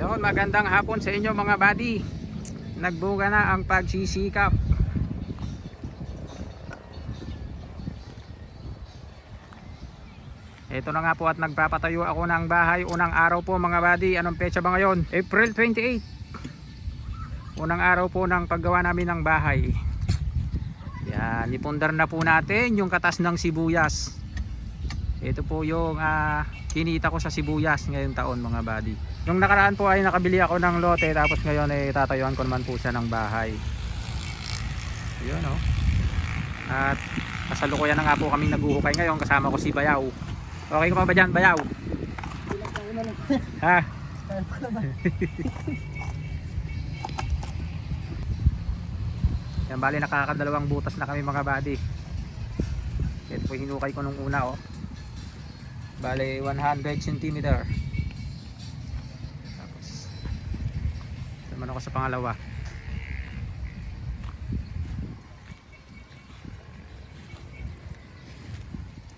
Yun, magandang hapon sa inyo mga buddy. Nagbuga na ang pagsisikap. Ito na nga po at nagpapatayo ako ng bahay. Unang araw po mga buddy. Anong petsa ba ngayon? April 28. Unang araw po ng paggawa namin ng bahay. Yan, ipundar na po natin yung katas ng sibuyas. Ito po yung ah, kinita ko sa sibuyas ngayong taon mga buddy. Nung nakaraan po ay nakabili ako ng lote tapos ngayon ay tatayuan ko naman po siya ng bahay. Yun oh. At kasalukuyan na nga po kaming naghuhukay ngayon kasama ko si Bayaw. Okay ka pa ba dyan Bayaw? Ha? Yan bali nakakadalawang butas na kami mga buddy. Ito po hinukay ko nung una oh. Bale 100 cm. Tapos naman ako sa pangalawa.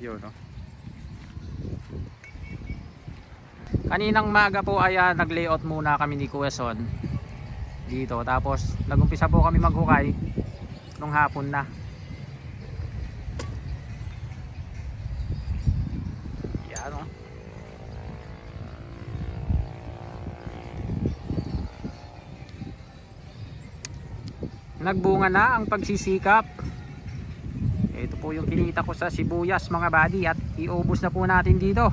Yun no. Kaninang maga po ay ah, nag-layout muna kami ni Kuya Son dito tapos nagumpisa po kami maghukay nung hapon na. Yan oh. Nagbunga na ang pagsisikap. Ito po yung kinita ko sa sibuyas mga buddy at iubos na po natin dito.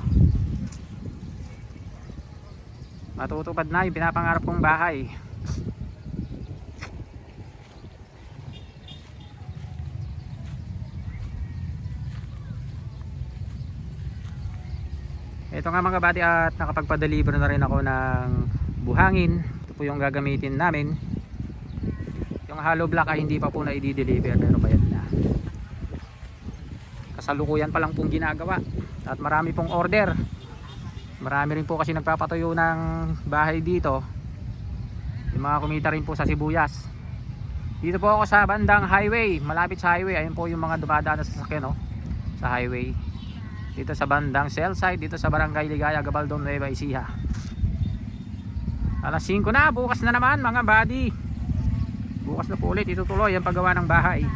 Matutupad na yung pinapangarap kong bahay. Ito nga mga buddy at nakapagpa-deliver na rin ako ng buhangin. Ito po yung gagamitin namin. Yung hollow block ay hindi pa po na i-deliver pero bayad na. Kasalukuyan pa lang pong ginagawa. At marami pong order. Marami rin po kasi nagpapatayo ng bahay dito. Yung mga kumita rin po sa sibuyas. Dito po ako sa bandang highway. Malapit sa highway. Ayun po yung mga dumadaan na sasakyan no? sa highway dito sa bandang cell site dito sa barangay Ligaya Gabaldon Nueva Ecija. Alas 5 na bukas na naman mga buddy. Bukas na po ulit itutuloy ang paggawa ng bahay.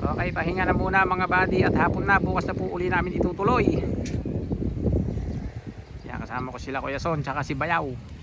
Okay pahinga na muna mga buddy at hapon na bukas na po uli namin itutuloy. Yan kasama ko sila Kuya Son tsaka si Bayaw